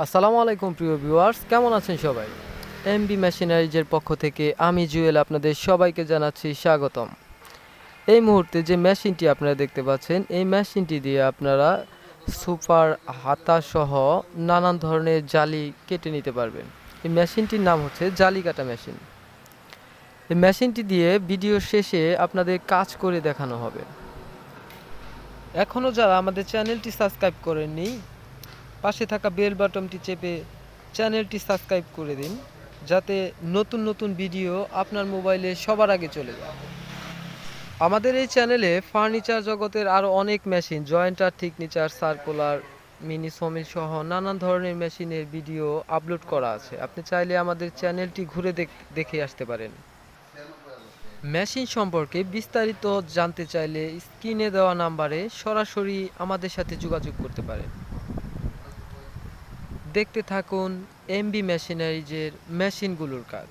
আসসালামু আলাইকুম, প্রিয় ভিউয়ার্স। কেমন আছেন সবাই? এমবি মেশিনারিজের পক্ষ থেকে আমি জুয়েল আপনাদের সবাইকে জানাচ্ছি স্বাগতম। এই মুহূর্তে যে মেশিনটি আপনারা দেখতে পাচ্ছেন, এই মেশিনটি দিয়ে আপনারা সুপার হাতা সহ নানান ধরনের জালি কেটে নিতে পারবেন। এই মেশিনটির নাম হচ্ছে জালি কাটা মেশিন। এই মেশিনটি দিয়ে ভিডিও শেষে আপনাদের কাজ করে দেখানো হবে। এখনও যারা আমাদের চ্যানেলটি সাবস্ক্রাইব করেননি পাশে থাকা বেল বাটনটি চেপে চ্যানেলটি সাবস্ক্রাইব করে দিন, যাতে নতুন নতুন ভিডিও আপনার মোবাইলে সবার আগে চলে যায়। আমাদের এই চ্যানেলে ফার্নিচার জগতের আরও অনেক machine, jointer thicknesser circular, mini sawmill সহ নানান ধরনের মেশিনের ভিডিও আপলোড করা আছে। আপনি চাইলে আমাদের চ্যানেলটি ঘুরে দেখ- দেখে আসতে পারেন। মেশিন সম্পর্কে বিস্তারিত জানতে চাইলে স্ক্রিনে দেওয়া নাম্বারে সরাসরি আমাদের সাথে যোগাযোগ করতে পারেন। দেখতে থাকুন এমবি মেশিনারিজের মেশিনগুলোর কাজ।